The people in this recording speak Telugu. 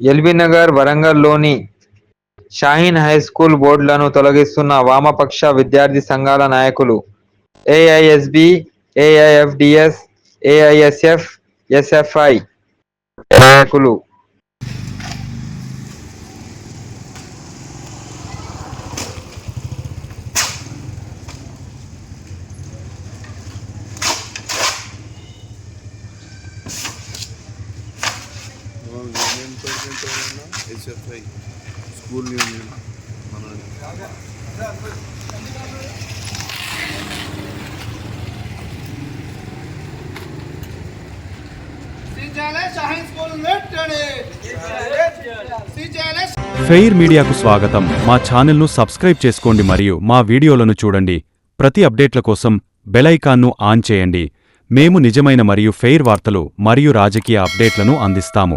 ఎల్బీ నగర్ వరంగల్లోని షాహీన్ హై స్కూల్ బోర్డులను తొలగిస్తున్న వామపక్ష విద్యార్థి సంఘాల నాయకులు ఏఐఎస్బి ఏఐఎఫ్డిఎస్ ఏఐఎస్ఎఫ్ ఎస్ఎఫ్ఐ నాయకులు యూనియన్ ప్రెసిడెంట్ ఎవరైనా ఎస్ఎఫ్ఐ స్కూల్ యూనియన్ మన ఫెయిర్ మీడియాకు స్వాగతం. మా ఛానల్ను సబ్స్క్రైబ్ చేసుకోండి మరియు మా వీడియోలను చూడండి. ప్రతి అప్డేట్ల కోసం బెలైకాన్ను ఆన్ చేయండి. మేము నిజమైన మరియు ఫెయిర్ వార్తలు మరియు రాజకీయ అప్డేట్లను అందిస్తాము.